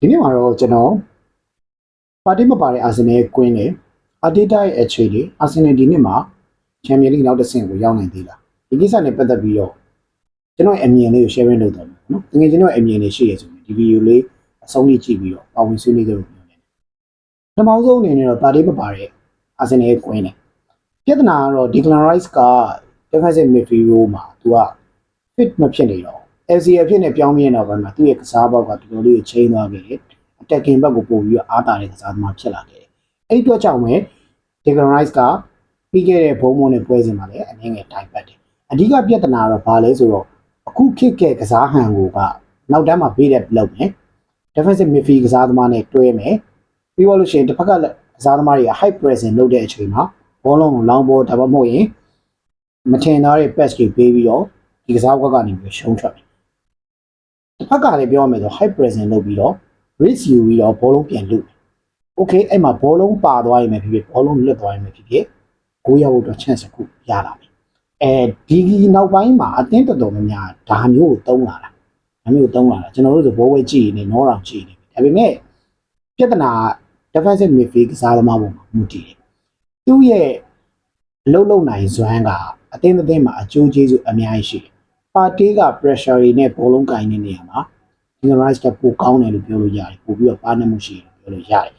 ဒီနေ့မှာတော့ကျွန်တော်ပါတီမပါတဲ့အာဆင်နယ်ကွင်းနဲ့အာတီတာရဲ့အခြေတွေအာဆင်နယ်ဒီနှစ်မှာချန်ပီယံလိနောက်တစ်ဆင့်ကိုရောက်နိုင်သေးလားဒီကိစ္စနဲ့ပတ်သက်ပြီးတော့ကျွန်တော်ရဲ့အမြင်လေးကို sharing လုပ်တော့မယ်နော်တကယ်ကျွန်တော်ရဲ့အမြင်လေးရှိရဆိုရင်ဒီဗီဒီယိုလေးအဆုံးလေးကြည့်ပြီးတော့ပါဝင်ဆွေးနွေးကြလို့ပြောနေတယ်ပထမဆုံးအနေနဲ့တော့ပါတီမပါတဲ့အာဆင်နယ်ကွင်းနဲ့ပြဿနာကတော့ Declan Rice က defensive midfield မှာသူက fit မဖြစ်နေတော့ LCL ဖြစ်နေပြောင်းပြင်းတော့ဘာမှသူ့ရဲ့ကစားပေါက်ကတော်တော်လေးချိန်သွားခဲ့တယ်။ attacking ဘက်ကိုပို့ပြီးတော့အားတာတဲ့ကစားသမားဖြစ်လာခဲ့တယ်။အဲ့ဒီအတွက်ကြောင့်ပဲ Declan Rice ကပြီးခဲ့တဲ့ဘုံမုံနဲ့ပွဲစဉ်မှာလည်းအနည်းငယ်တိုင်ပတ်တယ်။အဓိကပြဿနာတော့ဘာလဲဆိုတော့အခုခစ်ခဲ့ကစားဟန်ကိုကနောက်တန်းမှာပေးတဲ့လောက်မယ်။ defensive midfield ကစားသမားနဲ့တွဲမယ်။ပြီးတော့လို့ရှိရင်တစ်ဖက်ကကစားသမားတွေက high pressing လုပ်တဲ့အချိန်မှာဘောလုံးကိုလောင်းဘောဒါမှမဟုတ်ရင်မထင်သားတဲ့ pass တွေပေးပြီးတော့ဒီကစားကွက်ကနေပြီးရှုံးထွက်တယ်။တစ် ဖက်ကလည်းပြောရမယ်ဆို high pressing လုပ်ပြီးတော့ risk ယူပြီးတော့ဘောလုံးပြန်လုတယ်။ Okay အဲ့မှာဘောလုံးပါသွားရင်ပဲဖြစ်ဖြစ်ဘောလုံးလွတ်သွားရင်ပဲဖြစ်ဖြစ်ကိုရဖို့တော့ chance တစ်ခုရလာမယ်။အဲဒီနောက်ပိုင်းမှာအတင်းတော်တော်များများဒါမျိုးကိုတုံးလာတာ။ဒါမျိုးကိုတုံးလာတာကျွန်တော်တို့ဆိုဘောဝဲကြည့်နေနောတောင်ကြည့်နေဒါပေမဲ့ပြဿနာ defensive midfield ကစားသမားပုံမှာမူတည်တယ်။သူ့ရဲ့အလုံးလုံးနိုင်ဇွမ်းကအတင်းအတင်းမှာအကျိုးကျေးဇူးအများကြီးရှိတယ်။ ပါတီက pressure တွေနဲ့ဘောလုံးကင်နေတဲ့နေရာမှာ Ingrid ကပိုကောင်းတယ်လို့ပြောလို့ရတယ်ပို့ပြီးတော့ပါနေမှုရှိတယ်လို့ပြောလို့ရတယ်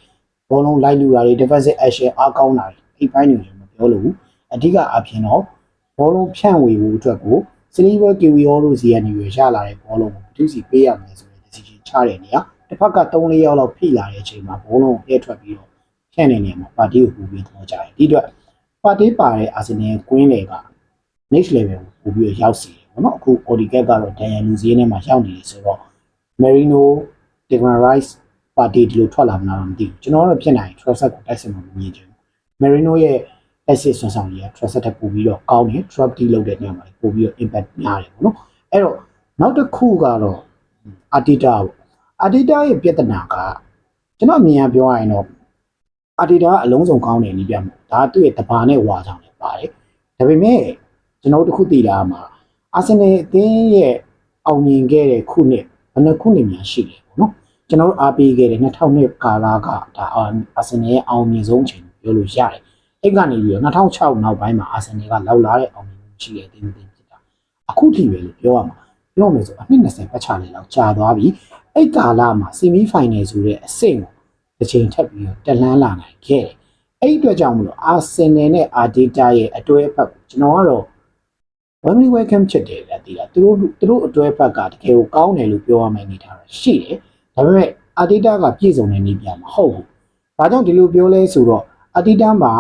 ဘောလုံးလိုက်လူတာတွေ defensive action အားကောင်းတာတွေအဲ့ပိုင်းတွေမပြောလို့ဘူးအဓိကအဖြစ်တော့ဘောလုံးဖြန့်ဝေဖို့အတွက်ကို Silver Kiwior တို့စီကနေရရလာတဲ့ဘောလုံးကိုသူစီပေးရမယ်ဆိုတဲ့ decision ချတဲ့နေရာတစ်ဖက်က3-4ယောက်လောက်ဖိလာတဲ့အချိန်မှာဘောလုံးကိုပြည့်ထွက်ပြီးတော့ဖြန့်တဲ့နေရာမှာပါတီကိုပူပြီးတော့ကြတယ်ဒီအတွက်ပါတီပါတဲ့အာဆင်နယ်ကွင်းလေက next level ကိုပို့ပြီးတော့ရောက်စီတယ် ပေါ့နော်အခု Odegaard ကတော့ Daniel Luzier နဲ့မှာရောက်နေတယ်ဆိုတော့ Merino Declan Rice ပါတီဒီလိုထွက်လာမလားတော့မသိဘူးကျွန်တော်တို့ဖြစ်နိုင် Trossard ကိုတိုက်စစ်မှာမမြင်ချင်ဘူး Merino ရဲ့ asset ဆွမ်းဆောင်ရည် Trossard တက်ပို့ပြီးတော့ကောင်းတယ် drop D လုပ်တဲ့နေရာမှာပို့ပြီးတော့ impact များတယ်ပေါ့နော်အဲ့တော့နောက်တစ်ခုကတော့ Arteta ပေါ့ Arteta ရဲ့ပြဿနာကကျွန်တော်အမြင်အပြောရရင်တော့ Arteta ကအလုံးစုံကောင်းတယ်နီးပြမှာဒါသူ့ရဲ့တဘာနဲ့ဝါဆောင်တယ်ပါတယ်ဒါပေမဲ့ကျွန်တော်တို့တစ်ခုသိတာမှာ အာဆင်နယ်အသင်းရဲ့အောင်မြင်ခဲ့တဲ့ခုနှစ်ဘယ်နှခုနှစ်များရှိတယ်ပေါ့နော်ကျွန်တော်တို့အားပေးခဲ့တဲ့2002ကာလကဒါအာဆင်နယ်ရဲ့အောင်မြင်ဆုံးချိန်ပြောလို့ရတယ်အဲ့ကနေပြီးတော့2006နောက်ပိုင်းမှာအာဆင်နယ်ကလောက်လာတဲ့အောင်မြင်မှုရှိတဲ့အသင်းအသင်းဖြစ်တာအခုထိပဲလို့ပြောရမှာပြောမယ်ဆိုအနှစ်20ပတ်ချလေလောက်ကြာသွားပြီအဲ့ကာလမှာဆီမီဖိုင်နယ်ဆိုတဲ့အဆင့်ကိုတစ်ချိန်ထပ်ပြီးတော့တက်လှမ်းလာနိုင်ခဲ့တယ်အဲ့ဒီအတွက်ကြောင့်မလို့အာဆင်နယ်နဲ့အာဒေတာရဲ့အတွဲဖက်ကိုကျွန်တော်ကတော့ Wembley welcome ဖြစ်တယ်ဗျာဒီကသူတို့သူတို့အတွဲဖက်ကတကယ်ကိုကောင်းတယ်လို့ပြောရမယ့်အနေထားရှိတယ်ဒါပေမဲ့အာတီတာကပြည့်စုံတဲ့နေပြမဟုတ်ဘူးဘာကြောင့်ဒီလိုပြောလဲဆိုတော့အာတီတာမှာ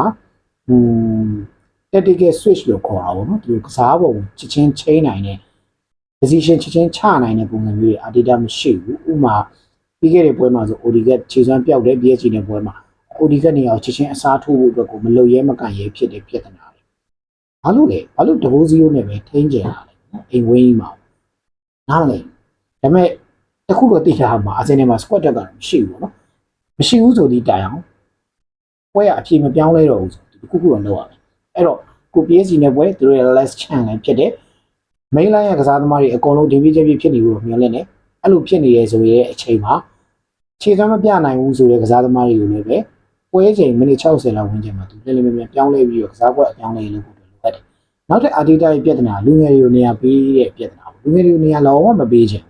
ဟွန်း tactical switch လို့ခေါ်တာပေါ့နော်ဒီကစားပုံချက်ချင်းချိန်နိုင်တဲ့ position ချက်ချင်းချနိုင်တဲ့ပုံစံမျိုးတွေအာတီတာမရှိဘူးဥမာပြီးခဲ့တဲ့ပွဲမှာဆို Odegaard ခြေစွမ်းပြောက်တယ် PSG နဲ့ပွဲမှာ Odegaard နေရာကိုချက်ချင်းအစားထိုးဖို့အတွက်ကိုမလုံရဲမကန်ရဲဖြစ်တဲ့ပြဿနာတွေ ဘာလို့လဲဘာလို့ဒဘိုး0နဲ့ပဲထိန်းကျင်လာလဲနော်အိမ်ဝင်းကြီးမှာနားမလဲဒါပေမဲ့တခုတော့သိတာမှာအာဆင်နယ်မှာ squad တက်ကတော့မရှိဘူးပေါ့နော်မရှိဘူးဆိုဒီတိုင်အောင်ပွဲရအပြေမပြောင်းလဲတော့ဘူးဆိုဒီခုခုတော့လုပ်ရမယ်အဲ့တော့ကို PSG နဲ့ပွဲသူတို့ရဲ့ last chance လည်းဖြစ်တယ် main line ရဲ့ကစားသမားတွေအကုန်လုံးဒီပြည့်ချက်ပြည့်ဖြစ်နေလို့မျှော်လင့်တယ်အဲ့လိုဖြစ်နေရဲဆိုရဲအချိန်မှာခြေစွမ်းမပြနိုင်ဘူးဆိုတဲ့ကစားသမားတွေကိုလည်းပဲပွဲချိန်မိနစ်60လောက်ဝန်းကျင်မှာသူလည်းလည်းမြန်ပြောင်းလဲပြီးတော့ကစားပွဲအပြောင်းလဲလုပ်ဖို့လိုအပ်တယ် နောက်ထပ်အာတီတာရဲ့ပြဿနာလူငယ်တွေကိုနေရာပေးတဲ့ပြဿနာလူငယ်တွေကိုနေရာလုံးဝမပေးချင်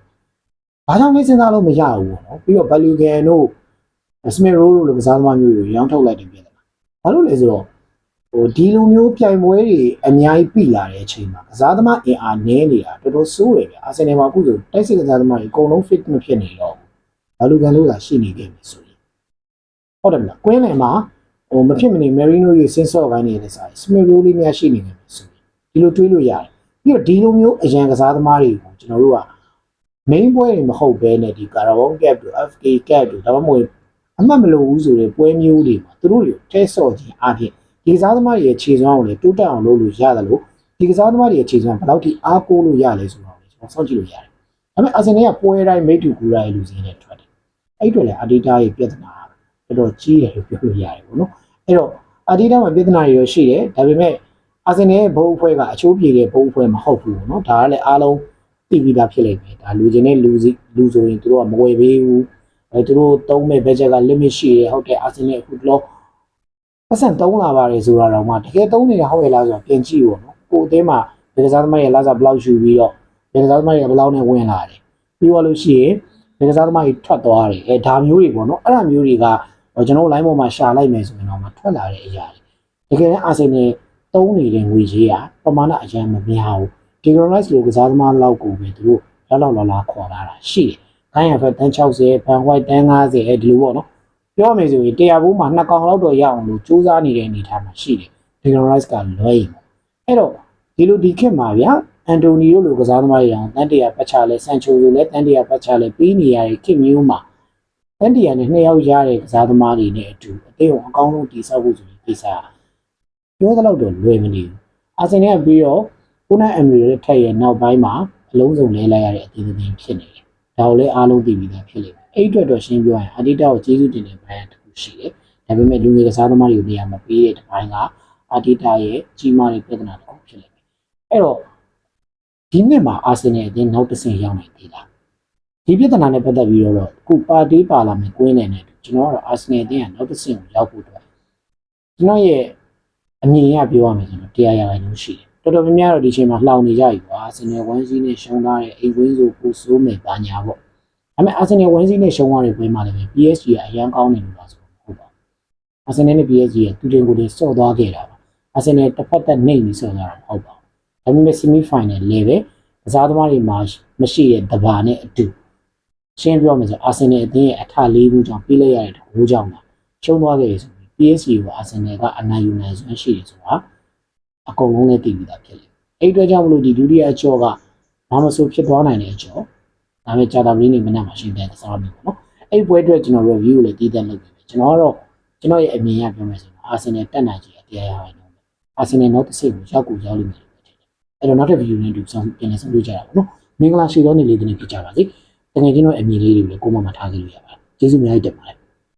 ဘာကြောင့်လဲစဉ်းစားလို့မရဘူးပေါ့နော်ပြီးတော့ဘလူဂန်တို့စမီရိုတို့လိုကစားသမားမျိုးတွေရောင်းထုတ်လိုက်တဲ့ပြဿနာဘာလို့လဲဆိုတော့ဟိုဒီလိုမျိုးပြိုင်ပွဲတွေအများကြီးပြီလာတဲ့အချိန်မှာကစားသမားအင်အားနည်းနေတာတော်တော်ဆိုးတယ်ဗျအာဆင်နယ်မှာအခုဆိုတိုက်စစ်ကစားသမားတွေအကုန်လုံး fit မဖြစ်နေတော့ဘာလူကန်လို့သာရှိနေခဲ့ပြီဆိုရင်ဟုတ်တယ်မလားကွင်းလယ်မှာဟိုမဖြစ်မနေ Merino ရဲ့စင်းဆော့ကိုင်းနေတဲ့စာစမီရိုလေးများရှိနေတယ်ဆိုရင် ဒီလိုတွေးလို့ရတယ်ပြီးတော့ဒီလိုမျိုးအရန်ကစားသမားတွေကိုကျွန်တော်တို့က main ပွဲတွေမဟုတ်ဘဲနဲ့ဒီ Carabao Cup တို့ FA Cup တို့ဒါမှမဟုတ်အမှတ်မလို့ဘူးဆိုတဲ့ပွဲမျိုးတွေမှာသူတို့တွေထဲဆော့ခြင်းအပြင်ဒီကစားသမားတွေရဲ့ခြေစွမ်းကိုလည်းတိုးတက်အောင်လုပ်လို့ရတယ်လို့ဒီကစားသမားတွေရဲ့ခြေစွမ်းဘယ်လောက်ထိအားကိုးလို့ရလဲဆိုတော့ကျွန်တော်စောင့်ကြည့်လို့ရတယ်။ဒါပေမဲ့အာဆင်နယ်ကပွဲတိုင်းမိတူကူရိုင်းလူစင်းနဲ့ထွက်တယ်။အဲ့အတွက်လည်းအာဒီတာရဲ့ပြဿနာတော်တော်ကြီးတယ်လို့ပြောလို့ရတယ်ပေါ့နော်။အဲ့တော့အာဒီတာမှာပြဿနာတွေရောရှိတယ်ဒါပေမဲ့ အာဆင်နယ်ရဲ့ဘုံအဖွဲ့ကအချိုးပြေတဲ့ဘုံအဖွဲ့မဟုတ်ဘူးပေါ့နော်။ဒါကလည်းအားလုံးသိပြီးသားဖြစ်လိမ့်မယ်။ဒါလူချင်းနဲ့လူစီလူဆိုရင်တို့ကမဝယ်ပေးဘူးအဲသူတို့သုံးမဲ့ budget က limit ရှိတယ်ဟုတ်တယ်အာဆင်နယ်အခုလောပတ်စံသုံးလာပါတယ်ဆိုတာတော့မှတကယ်သုံးနေတာဟုတ်ရဲ့လားဆိုတော့ပြင်ကြည့်ပေါ့နော်ကိုယ်အသေးမှာဒီကစားသမားရဲ့လာစားဘယ်လောက်ယူပြီးတော့ဒီကစားသမားရဲ့ဘယ်လောက်နဲ့ဝင်လာတယ်ပြီးတော့လို့ရှိရင်ဒီကစားသမားကြီးထွက်သွားတယ်အဲဒါမျိုးတွေပေါ့နော်အဲ့ဒါမျိုးတွေကကျွန်တော် line ပေါ်မှာရှာလိုက်မယ်ဆိုရင်တော့မှထွက်လာတဲ့အရာတွေတကယ်လည်းအာဆင်နယ် သုံးနေတဲ့ငွေကြီးကပမာဏအရင်မများဘူး Digitalize လို့ကစားသမားလောက်ကိုပဲသူတို့လောက်လောက်လာလာခေါ်လာတာရှိတယ်။ခိုင်းရဖက်တန်း60ဘန်ဝိုက်တန်း90အဲဒီလိုပေါ့နော်။ပြောမယ်ဆိုရင်တရားဘူးမှာနှစ်ကောင်လောက်တော့ရအောင်လို့စူးစမ်းနေတဲ့အနေအထားမှာရှိတယ်။ Digitalize ကလွဲရင်ပေါ့။အဲ့တော့ဒီလိုဒီခေတ်မှာဗျာအန်တိုနီယိုလိုကစားသမားတွေအောင်တန်တရာပတ်ချလဲဆန်ချိုလိုလည်းတန်တရာပတ်ချလဲပြီးနေရတဲ့ခေတ်မျိုးမှာတန်တရာနဲ့နှစ်ယောက်ရတဲ့ကစားသမားတွေနဲ့အတူအသေးအောင်အကောင်းဆုံးတည်ဆောက်ဖို့ဆိုတဲ့ကိစ္စ ပြောသလောက်တော့လွယ်မနေဘူး။အာဆင်နယ်ကပြီးတော့ကိုနိုင်အမရီရဲ့ထက်ရဲ့နောက်ပိုင်းမှာအလုံးစုံလဲလိုက်ရတဲ့အသေးသေးဖြစ်နေတယ်။ဒါကိုလည်းအားလုံးသိပြီးသားဖြစ်လိမ့်မယ်။အဲ့အတွက်တော့ရှင်းပြောရင်အာဒီတာကိုကျေးဇူးတင်တဲ့ဘိုင်းတစ်ခုရှိတယ်။ဒါပေမဲ့လူငယ်ကစားသမားတွေကိုနေရာမပေးတဲ့ဘိုင်းကအာဒီတာရဲ့ကြီးမားတဲ့ပြဿနာတစ်ခုဖြစ်လိမ့်မယ်။အဲ့တော့ဒီနှစ်မှာအာဆင်နယ်အတင်းနောက်တစ်ဆင့်ရောက်နေသေးတာ။ဒီပြဿနာနဲ့ပတ်သက်ပြီးတော့ခုပါတီပါလာမယ်ကွင်းနေတယ်ကျွန်တော်ကတော့အာဆင်နယ်အတင်းကနောက်တစ်ဆင့်ကိုရောက်ဖို့အတွက်ကျွန်တော်ရဲ့ အမြင်အရပြောရမယ်ဆိုတော့တရားရဂိုင်းလုံးရှိတယ်တော်တော်များများတော့ဒီချိန်မှာလှောင်နေကြပြီကွာအာဆင်နယ်ဝမ်စီးနဲ့ရှုံးထားတဲ့အိမ်ဝင်းဆိုကိုစိုးမယ်ပါညာပေါ့ဒါပေမဲ့အာဆင်နယ်ဝမ်စီးနဲ့ရှုံးသွားတဲ့ပွဲမှာလည်း PSG ကအရန်ကောင်းနေလို့လားဆိုတော့ဟုတ်ပါဘူးအာဆင်နယ်နဲ့ PSG ကတူတင်ကိုတင်ဆော့သွားခဲ့တာပါအာဆင်နယ်တစ်ဖက်သက်နှိမ့်ပြီးဆော့သွားတာမဟုတ်ပါဘူးဒါပေမဲ့ semi final လေပဲကစားသမားတွေမှာမရှိတဲ့တဘာနဲ့အတူရှင်းပြောမယ်ဆိုအာဆင်နယ်အသင်းရဲ့အထလေးခုကြောင့်ပြေးလိုက်ရတဲ့တကူကြောင့်လားရှုံးသွားခဲ့ရဆိုပြီး PSG ကိုအာဆင်နယ်ကအနိုင်ယူနိုင်စွမ်းရှိတယ်ဆိုတာအကုန်လုံးနဲ့တည်ပြီးသားဖြစ်တယ်။အဲ့အတွက်ကြောင့်မလို့ဒီဒုတိယအကျော်ကဘာမဆိုဖြစ်သွားနိုင်တဲ့အကျော်ဒါပေမဲ့ကြာတာမင်းနေမနဲ့မှရှင်းတဲ့ကစားမယ်ပေါ့နော်။အဲ့ပွဲအတွက်ကျွန်တော် review ကိုလည်းတည်တဲ့လုပ်ပြီပဲ။ကျွန်တော်ကတော့ကျွန်တော်ရဲ့အမြင်အရပြောမယ်ဆိုတော့အာဆင်နယ်တက်နိုင်ကြီးအတရားရပါတော့။အာဆင်နယ်နောက်တစ်စိတ်ကိုရောက်ကိုရောက်လိမ့်မယ်လို့ထင်တယ်။အဲ့တော့နောက်တစ် video နဲ့တူဆောင်ပြန်လည်ဆောင်တွေ့ကြတာပေါ့နော်။မင်္ဂလာရှိသောနေ့လေးတစ်နေ့ဖြစ်ကြပါစေ။တကယ်ချင်းတော့အမြင်လေးတွေကိုလည်းကိုယ်မှမထားခဲ့လို့ရပါတယ်။ကျေးဇူးအများကြီးတင်ပါတယ်